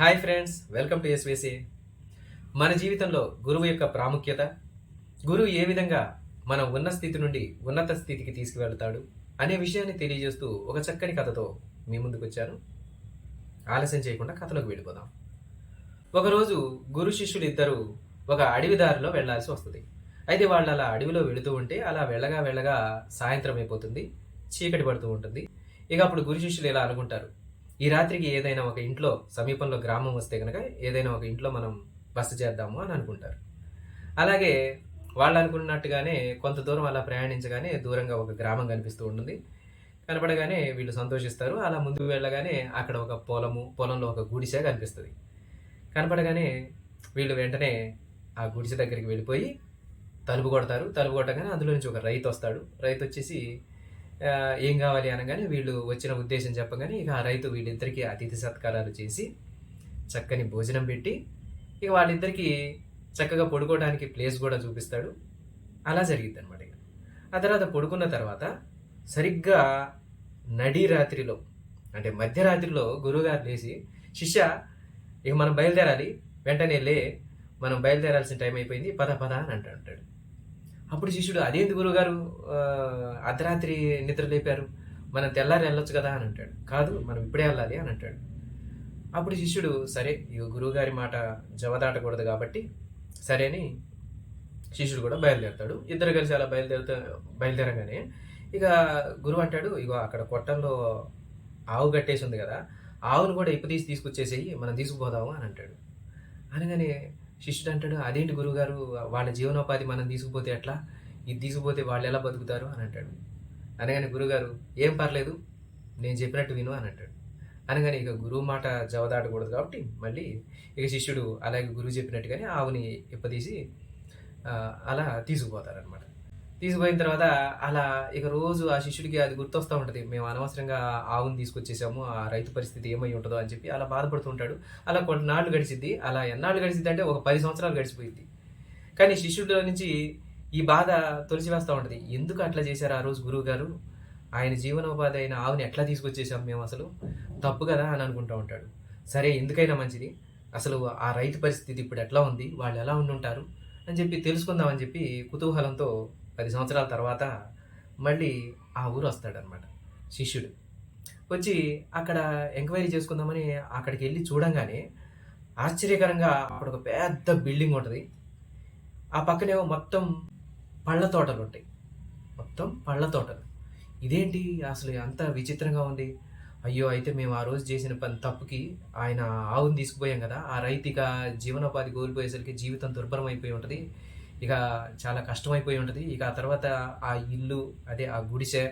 Hi friends welcome to ఎస్వేసి. మన జీవితంలో గురువు యొక్క ప్రాముఖ్యత గురువు ఏ విధంగా మనం ఉన్న స్థితి నుండి ఉన్నత స్థితికి తీసుకువెళ్తాడు అనే విషయాన్ని తెలియజేస్తూ ఒక చక్కని కథతో మీ ముందుకు వచ్చాను. ఆలస్యం చేయకుండా కథలోకి వెళ్ళిపోదాం. ఒకరోజు గురు శిష్యులు ఇద్దరు ఒక అడవి దారిలో వెళ్ళాల్సి వస్తుంది. అయితే వాళ్ళు అలా అడవిలో వెళుతూ ఉంటే అలా వెళ్ళగా వెళ్ళగా సాయంత్రం అయిపోతుంది చీకటి పడుతూ ఉంటుంది. ఇక అప్పుడు గురు శిష్యులు ఇలా అనుకుంటారు ఈ రాత్రికి ఏదైనా ఒక ఇంట్లో సమీపంలో గ్రామం వస్తే కనుక ఏదైనా ఒక ఇంట్లో మనం బస చేద్దాము అని అనుకుంటారు. అలాగే వాళ్ళు అనుకున్నట్టుగానే కొంత దూరం అలా ప్రయాణించగానే దూరంగా ఒక గ్రామం కనిపిస్తూ ఉంటుంది. కనపడగానే వీళ్ళు సంతోషిస్తారు. అలా ముందుకు వెళ్ళగానే అక్కడ ఒక పొలము పొలంలో ఒక గుడిసె కనిపిస్తుంది. కనపడగానే వీళ్ళు వెంటనే ఆ గుడిసె దగ్గరికి వెళ్ళిపోయి తలుపు కొడతారు. తలుపు కొట్టగానే అందులో నుంచి ఒక రైతు వస్తాడు రైతు వచ్చేసి ఏం కావాలి అనగానే వీళ్ళు వచ్చిన ఉద్దేశం చెప్పగానే ఇక ఆ రైతు వీళ్ళిద్దరికీ అతిథి సత్కారాలు చేసి చక్కని భోజనం పెట్టి ఇక వాళ్ళిద్దరికీ చక్కగా పడుకోవడానికి ప్లేస్ కూడా చూపిస్తాడు. అలా జరిగింది అనమాట ఇక. ఆ తర్వాత పడుకున్న తర్వాత సరిగ్గా నడి రాత్రిలో అంటే మధ్యరాత్రిలో గురువుగారు లేచి శిష్య ఇక మనం బయలుదేరాలి వెంటనే లే మనం బయలుదేరాల్సిన టైం అయిపోయింది పద పద అని అంటూ అంటాడు అప్పుడు శిష్యుడు అదేంటి గురుగారు అర్ధరాత్రి నిద్ర లేపారు. మనం తెల్లారి వెళ్ళొచ్చు కదా అని అంటాడు. కాదు మనం ఇప్పుడే వెళ్ళాలి అని అంటాడు. అప్పుడు శిష్యుడు సరే ఇక గురువుగారి మాట జవదాటకూడదు కాబట్టి సరే అని శిష్యుడు కూడా బయలుదేరుతాడు. ఇద్దరు కలిసి అలా బయలుదేరుతా బయలుదేరగానే ఇక గురువు అంటాడు ఇగో అక్కడ కొట్టంలో ఆవు కట్టేసి ఉంది కదా ఆవును కూడా ఇప్పు తీసి తీసుకొచ్చేసేయి మనం తీసుకుపోదాము అని అంటాడు. అనగానే శిష్యుడు అంటాడు అదేంటి గురువుగారు? వాళ్ళ జీవనోపాధి మనం తీసుకుపోతే ఎట్లా? ఇది తీసుకుపోతే వాళ్ళు ఎలా బతుకుతారు? అని అంటాడు. అనగానే గురుగారు ఏం పర్లేదు నేను చెప్పినట్టు విను అని అంటాడు. అనగానే ఇక గురువు మాట జవదాటకూడదు కాబట్టి మళ్ళీ ఇక శిష్యుడు అలాగే గురువు చెప్పినట్టుగానే ఆవుని ఇప్పదీసి అలా తీసుకుపోతారనమాట తీసుకుపోయిన తర్వాత అలా ఇక రోజు ఆ శిష్యుడికి అది గుర్తొస్తూ ఉంటుంది. మేము అనవసరంగా ఆవుని తీసుకొచ్చేసాము ఆ రైతు పరిస్థితి ఏమై ఉంటుందో అని చెప్పి అలా బాధపడుతూ ఉంటాడు అలా కొన్నాళ్ళు గడిచిద్ది. అలా ఎన్నాళ్ళు గడిచిద్ది అంటే ఒక పది సంవత్సరాలు గడిచిపోయింది కానీ శిష్యుడిలో నుంచి ఈ బాధ తొలిచివేస్తూ ఉంటుంది. ఎందుకు అట్లా చేశారు ఆ రోజు గురువు గారు? ఆయన జీవనోపాధి అయిన ఆవుని ఎట్లా తీసుకొచ్చేసాం మేము అసలు? తప్పు కదా అని అనుకుంటూ ఉంటాడు. సరే ఎందుకైనా మంచిది. అసలు ఆ రైతు పరిస్థితి ఇప్పుడు ఎట్లా ఉంది? వాళ్ళు ఎలా ఉండి ఉంటారు అని చెప్పి తెలుసుకుందామని చెప్పి కుతూహలంతో పది సంవత్సరాల తర్వాత మళ్ళీ ఆ ఊరు వస్తాడనమాట శిష్యుడు. వచ్చి అక్కడ ఎంక్వైరీ చేసుకుందామని అక్కడికి వెళ్ళి చూడంగానే ఆశ్చర్యకరంగా అక్కడ ఒక పెద్ద బిల్డింగ్ ఉంటుంది. ఆ పక్కనేమో మొత్తం పళ్ళ తోటలు ఉంటాయి. మొత్తం పళ్ళ తోటలు. ఇదేంటి? అసలు అంత విచిత్రంగా ఉంది. అయ్యో అయితే మేము ఆ రోజు చేసిన పని తప్పుకి ఆయన ఆవుని తీసుకుపోయాం కదా. ఆ రైతుగా జీవనోపాధి కోల్పోయేసరికి జీవితం దుర్భరం అయిపోయి ఉంటుంది. ఇక చాలా కష్టమైపోయి ఉంటుంది. ఇక ఆ తర్వాత ఆ ఇల్లు అదే ఆ గుడిసె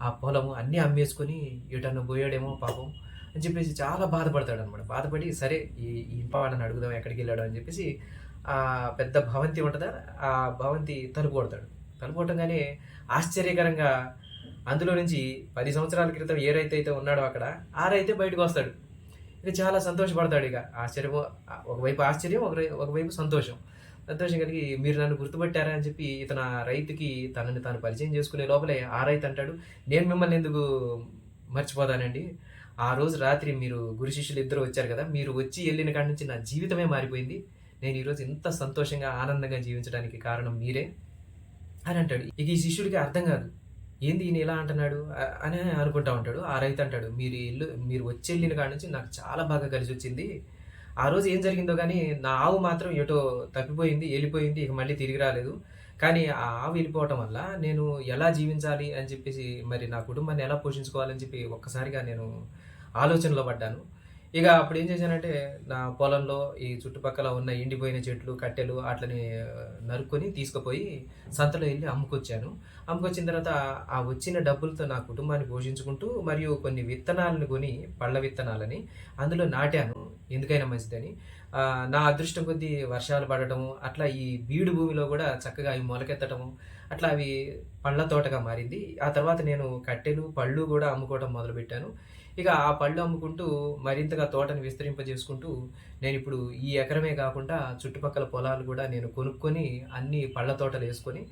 ఆ పొలము అన్నీ అమ్మేసుకొని ఇటన్ను పోయాడేమో పాపం అని చెప్పేసి చాలా బాధపడతాడు అనమాట బాధపడి సరే ఈ ఈ వాళ్ళని అడుగుదాం ఎక్కడికి వెళ్ళాడు అని చెప్పేసి ఆ పెద్ద భవంతి ఉంటుందా? ఆ భవంతి తలుపు కొడతాడు. తలుపు కొట్టగానే ఆశ్చర్యకరంగా అందులో నుంచి పది సంవత్సరాల క్రితం ఏ రైతు అయితే ఉన్నాడో అక్కడ ఆ రైతే బయటకు వస్తాడు. ఇక చాలా సంతోషపడతాడు ఇక. ఆశ్చర్యం ఒకవైపు ఆశ్చర్యం ఒక ఒకవైపు సంతోషం. సంతోషం కలిగి మీరు నన్ను గుర్తుపట్టారా అని చెప్పి ఇతను ఆ రైతుకి తనని తాను పరిచయం చేసుకునే లోపలే ఆ రైతు అంటాడు నేను మిమ్మల్ని ఎందుకు మర్చిపోతానండి? ఆ రోజు రాత్రి మీరు గురు శిష్యులు ఇద్దరు వచ్చారు కదా మీరు వచ్చి వెళ్ళిన కాడి నుంచి నా జీవితమే మారిపోయింది. నేను ఈరోజు ఇంత సంతోషంగా ఆనందంగా జీవించడానికి కారణం మీరే అని అంటాడు. ఇక ఈ శిష్యుడికి అర్థం కాదు. ఏంది ఈయన ఇలా అంటున్నాడు? అని అనుకుంటా ఉంటాడు. ఆ రైతు అంటాడు మీరు ఇల్లు మీరు వచ్చి వెళ్ళిన కాడి నుంచి నాకు చాలా బాగా కలిసి వచ్చింది ఆ రోజు ఏం జరిగిందో కానీ నా ఆవు మాత్రం ఎటో తప్పిపోయింది వెళ్ళిపోయింది ఇక మళ్ళీ తిరిగి రాలేదు. కానీ ఆ ఆవు వెళ్ళిపోవటం వల్ల నేను ఎలా జీవించాలి అని చెప్పేసి మరి నా కుటుంబాన్ని ఎలా పోషించుకోవాలని చెప్పి ఒక్కసారిగా నేను ఆలోచనలో పడ్డాను. ఇక అప్పుడు ఏం చేశానంటే నా పొలంలో ఈ చుట్టుపక్కల ఉన్న ఎండిపోయిన చెట్లు కట్టెలు అట్లని నరుక్కొని తీసుకుపోయి సంతలో వెళ్ళి అమ్ముకొచ్చాను. అమ్ముకొచ్చిన తర్వాత ఆ వచ్చిన డబ్బులతో నా కుటుంబాన్ని పోషించుకుంటూ మరియు కొన్ని విత్తనాలను కొని పళ్ళ విత్తనాలని అందులో నాటాను. ఎందుకైనా మంచిదని. నా అదృష్టం కొద్దీ వర్షాలు పడటము అట్లా ఈ బీడు భూమిలో కూడా చక్కగా అవి మొలకెత్తటము అట్లా అవి పళ్ళ తోటగా మారింది. ఆ తర్వాత నేను కట్టెలు పళ్ళు కూడా అమ్ముకోవడం మొదలుపెట్టాను. ఇక ఆ పళ్ళు అమ్ముకుంటూ మరింతగా తోటను విస్తరింపజేసుకుంటూ నేను ఇప్పుడు ఈ ఎకరమే కాకుండా చుట్టుపక్కల పొలాలు కూడా నేను కొనుక్కొని అన్ని పళ్ళ తోటలు వేసుకొని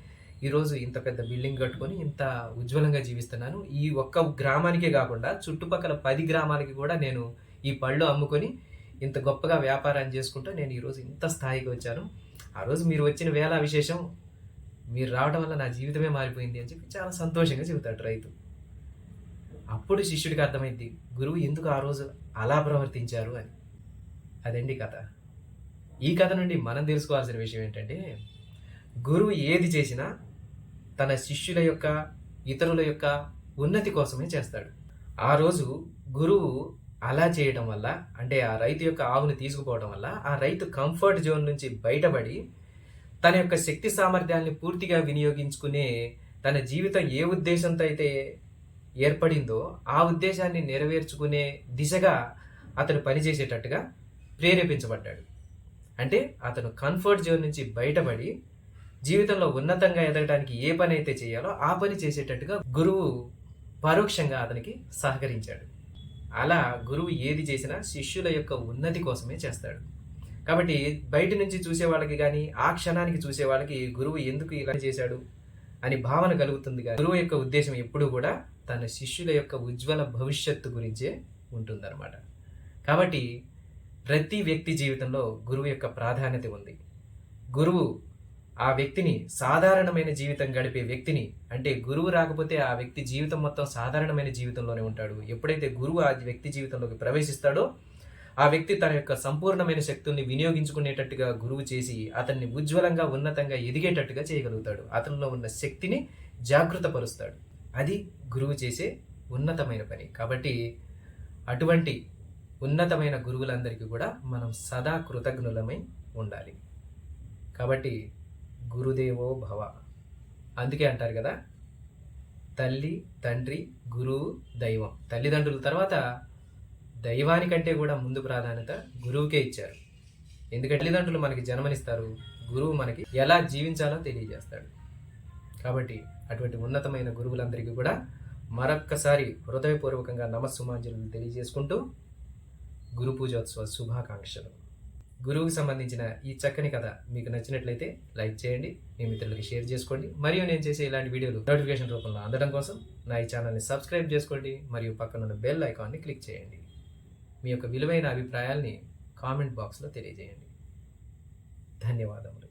ఈరోజు ఇంత పెద్ద బిల్డింగ్ కట్టుకొని ఇంత ఉజ్వలంగా జీవిస్తున్నాను. ఈ ఒక్క గ్రామానికే కాకుండా చుట్టుపక్కల పది గ్రామాలకి కూడా నేను ఈ పళ్ళు అమ్ముకొని ఇంత గొప్పగా వ్యాపారాన్ని చేసుకుంటూ నేను ఈరోజు ఇంత స్థాయికి వచ్చాను. ఆ రోజు మీరు వచ్చిన వేళ విశేషం మీరు రావడం వల్ల నా జీవితమే మారిపోయింది అని చెప్పి చాలా సంతోషంగా చెబుతాడు రైతు. అప్పుడు శిష్యుడికి అర్థమైంది గురువు ఎందుకు ఆ రోజు అలా ప్రవర్తించారు? అని. అదండి కథ. ఈ కథ నుండి మనం తెలుసుకోవాల్సిన విషయం ఏంటంటే గురువు ఏది చేసినా తన శిష్యుల యొక్క ఇతరుల యొక్క ఉన్నతి కోసమే చేస్తాడు. ఆ రోజు గురువు అలా చేయడం వల్ల అంటే ఆ రైతు యొక్క ఆవుని తీసుకుపోవడం వల్ల ఆ రైతు కంఫర్ట్ జోన్ నుంచి బయటపడి తన యొక్క శక్తి సామర్థ్యాన్ని పూర్తిగా వినియోగించుకునే తన జీవితం ఏ ఉద్దేశంతో అయితే ఏర్పడిందో ఆ ఉద్దేశాన్ని నెరవేర్చుకునే దిశగా అతను పనిచేసేటట్టుగా ప్రేరేపించబడ్డాడు. అంటే అతను కంఫర్ట్ జోన్ నుంచి బయటపడి జీవితంలో ఉన్నతంగా ఎదగడానికి ఏ పని అయితే చేయాలో ఆ పని చేసేటట్టుగా గురువు పరోక్షంగా అతనికి సహకరించాడు. అలా గురువు ఏది చేసినా శిష్యుల యొక్క ఉన్నతి కోసమే చేస్తాడు. కాబట్టి బయట నుంచి చూసే వాళ్ళకి కానీ ఆ క్షణానికి చూసే వాళ్ళకి గురువు ఎందుకు ఇలా చేశాడు అని భావన కలుగుతుంది కానీ గురువు యొక్క ఉద్దేశం ఎప్పుడూ కూడా తన శిష్యుల యొక్క ఉజ్వల భవిష్యత్తు గురించే ఉంటుందన్నమాట. కాబట్టి ప్రతి వ్యక్తి జీవితంలో గురువు యొక్క ప్రాధాన్యత ఉంది. గురువు ఆ వ్యక్తిని సాధారణమైన జీవితం గడిపే వ్యక్తిని అంటే గురువు రాకపోతే ఆ వ్యక్తి జీవితం మొత్తం సాధారణమైన జీవితంలోనే ఉంటాడు. ఎప్పుడైతే గురువు ఆ వ్యక్తి జీవితంలోకి ప్రవేశిస్తాడో ఆ వ్యక్తి తన యొక్క సంపూర్ణమైన శక్తుల్ని వినియోగించుకునేటట్టుగా గురువు చేసి అతన్ని ఉజ్వలంగా ఉన్నతంగా ఎదిగేటట్టుగా చేయగలుగుతాడు. అతనిలో ఉన్న శక్తిని జాగృతపరుస్తాడు. అది గురువు చేసే ఉన్నతమైన పని. కాబట్టి అటువంటి ఉన్నతమైన గురువులందరికీ కూడా మనం సదా కృతజ్ఞులమై ఉండాలి. కాబట్టి గురుదేవో భవ. అందుకే అంటారు కదా తల్లి తండ్రి గురువు దైవం. తల్లిదండ్రుల తర్వాత దైవానికంటే కూడా ముందు ప్రాధాన్యత గురువుకే ఇచ్చారు. ఎందుకంటే తల్లిదండ్రులు మనకి జన్మనిస్తారు గురువు మనకి ఎలా జీవించాలో తెలియజేస్తాడు. కాబట్టి అటువంటి ఉన్నతమైన గురువులందరికీ కూడా మరొక్కసారి హృదయపూర్వకంగా నమస్సుమాంజలు తెలియజేసుకుంటూ గురు పూజోత్సవ శుభాకాంక్షలు. గురువుకి సంబంధించిన ఈ చక్కని కథ మీకు నచ్చినట్లయితే లైక్ చేయండి మీ మిత్రులకి షేర్ చేసుకోండి మరియు నేను చేసే ఇలాంటి వీడియోలు నోటిఫికేషన్ రూపంలో అందడం కోసం నా ఈ ఛానల్ని సబ్స్క్రైబ్ చేసుకోండి మరియు పక్కనున్న బెల్ ఐకాన్ని క్లిక్ చేయండి. మీ యొక్క విలువైన అభిప్రాయాల్ని కామెంట్ బాక్స్లో తెలియజేయండి. ధన్యవాదములు.